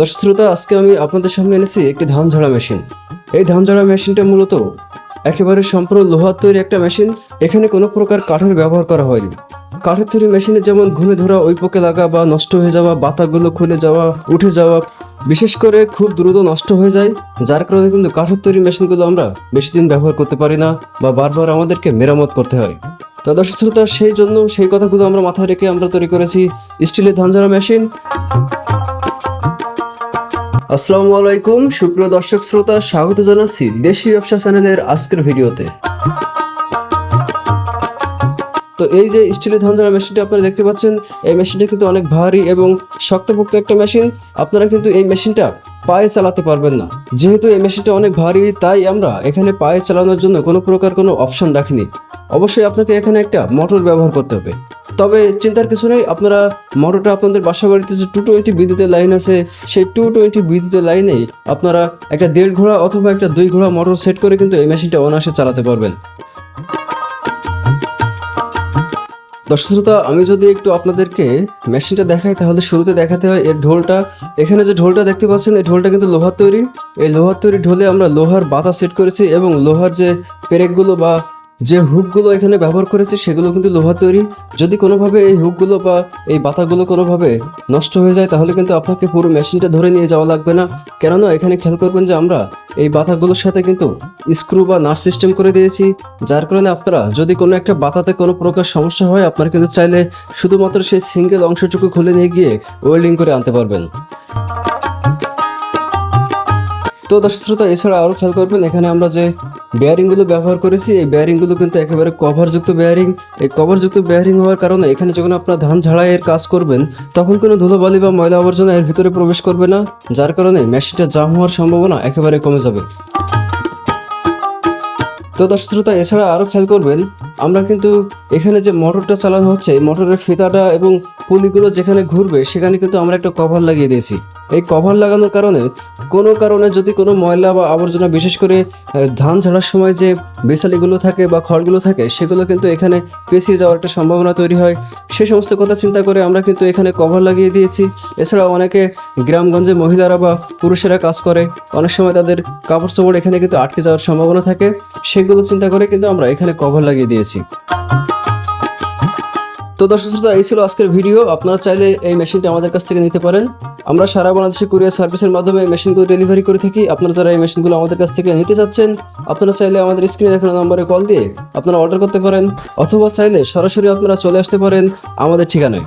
দর্শক শ্রোতা, আজকে আমি আপনাদের সামনে এনেছি একটি ধান ঝাড়া মেশিন। এই ধান ঝাড়া মেশিনটা মূলত একেবারে সম্পূর্ণ লোহার তৈরি একটা মেশিন। এখানে কোনো প্রকার কাঠের ব্যবহার করা হয়নি। কাঠের তৈরি মেশিনে যেমন ঘুমে ধরা, ওই পোকে লাগা বা নষ্ট হয়ে যাওয়া, বাতাগুলো খুলে যাওয়া, উঠে যাওয়া, বিশেষ করে খুব দ্রুত নষ্ট হয়ে যায়, যার কারণে কিন্তু কাঠের তৈরি মেশিনগুলো আমরা বেশি দিন ব্যবহার করতে পারি না বা বারবার আমাদেরকে মেরামত করতে হয়। তো দর্শক শ্রোতা, সেই জন্য সেই কথাগুলো আমরা মাথায় রেখে আমরা তৈরি করেছি স্টিলের ধান ঝাড়া মেশিন। আসসালামু আলাইকুম, সুপ্রিয় দর্শক শ্রোতা, স্বাগত জানাচ্ছি দেশি ব্যবসা চ্যানেলের আজকের ভিডিওতে। তো এই যে স্টিলের ধান ঝাড়া মেশিনটা আপনারা দেখতে পাচ্ছেন, এই মেশিনটা কিন্তু অনেক ভারী এবং শক্তপোক্ত একটা মেশিন। আপনারা কিন্তু এই মেশিনটা পায়ে চালাতে পারবেন না। যেহেতু এই মেশিনটা অনেক ভারী, তাই আমরা এখানে পায়ে চালানোর জন্য কোনো প্রকার কোনো অপশন রাখিনি। অবশ্যই আপনাকে এখানে একটা মোটর ব্যবহার করতে হবে। তবে চিন্তার কিছু নেই, আপনারা মোটরটা আপনাদের বাসা বাড়িতে যে টু টোয়েন্টি বিদ্যুতের লাইন আছে, সেই টু টোয়েন্টি বিদ্যুতের লাইনেই আপনারা একটা দেড় ঘোড়া অথবা একটা দুই ঘোড়া মোটর সেট করে কিন্তু এই মেশিনটা অনায়াসে চালাতে পারবেন। দর্শক শ্রোতা, আমি যদি একটু আপনাদেরকে মেশিনটা দেখাই, তাহলে শুরুতে দেখাতে হয় এর ঢোলটা। এখানে যে ঢোলটা দেখতে পাচ্ছেন, এই ঢোলটা কিন্তু লোহার তৈরি। এই লোহার তৈরি ঢোলে আমরা লোহার বাতা সেট করেছি এবং লোহার যে পেরেকগুলো বা যে হুকগুলো এখানে ব্যবহার করেছে, সেগুলো কিন্তু লোহার তৈরি। যদি কোনোভাবে এই হুকগুলো বা এই বাতাগুলো কোনোভাবে নষ্ট হয়ে যায়, তাহলে কিন্তু আপনাকে পুরো মেশিনটা ধরে নিয়ে যাওয়া লাগবে না। কেননা, এখানে খেয়াল করবেন যে আমরা এই বাতাগুলোর সাথে কিন্তু স্ক্রু বা নাট সিস্টেম করে দিয়েছি, যার কারণে আপনারা যদি কোনো একটা বাতাতে কোনো প্রকার সমস্যা হয়, আপনারা কিন্তু চাইলে শুধুমাত্র সেই সিঙ্গেল অংশটুকু খুলে নিয়ে গিয়ে ওয়েল্ডিং করে আনতে পারবেন। তো দর্শক শ্রোতা, এছাড়া আরও খেয়াল করবেন, এখানে আমরা যে বেয়ারিংগুলো ব্যবহার করেছি, এই বেয়ারিংগুলো কিন্তু একেবারে কভারযুক্ত বেয়ারিং এই কভারযুক্ত বেয়ারিং হওয়ার কারণে এখানে যখন আপনার ধান ঝাড়াইয়ের কাজ করবেন, তখন কোনো ধুলোবালি বা ময়লা আবর্জনা এর ভিতরে প্রবেশ করবে না, যার কারণে মেশিনটা জাম হওয়ার সম্ভাবনা একেবারে কমে যাবে। তো দর্শক শ্রোতা, এছাড়া আরও খেয়াল করবেন, আমরা কিন্তু এখানে যে মোটরটা চালানো হচ্ছে, এই মোটরের ফিতাটা এবং পুলিগুলো যেখানে ঘুরবে, সেখানে কিন্তু আমরা একটা কভার লাগিয়ে দিয়েছি। এই কভার লাগানোর কারণে কোনো কারণে যদি কোনো ময়লা বা আবর্জনা, বিশেষ করে ধান ঝাড়ার সময় যে বেসালিগুলো থাকে বা খড়গুলো থাকে, সেগুলো কিন্তু এখানে পেঁচিয়ে যাওয়ার একটা সম্ভাবনা তৈরি হয়। সে সমস্ত কথা চিন্তা করে আমরা কিন্তু এখানে কভার লাগিয়ে দিয়েছি। এছাড়াও অনেকে গ্রামগঞ্জে মহিলারা বা পুরুষেরা কাজ করে, অনেক সময় তাদের কাপড় চোপড় এখানে কিন্তু আটকে যাওয়ার সম্ভাবনা থাকে। সেগুলো চিন্তা করে কিন্তু আমরা এখানে কভার লাগিয়ে দিয়েছি। তো দর্শক শ্রোতা, এই ছিল আজকের ভিডিও। আপনারা চাইলে এই মেশিনটি আমাদের কাছ থেকে নিতে পারেন। আমরা সারা বাংলাদেশে কুরিয়ার সার্ভিসের মাধ্যমে এই মেশিনগুলো ডেলিভারি করে থাকি। আপনারা যারা এই মেশিনগুলো আমাদের কাছ থেকে নিতে চাচ্ছেন, আপনারা চাইলে আমাদের স্ক্রিনে দেখানো নম্বরে কল দিয়ে আপনারা অর্ডার করতে পারেন, অথবা চাইলে সরাসরি আপনারা চলে আসতে পারেন আমাদের ঠিকানায়।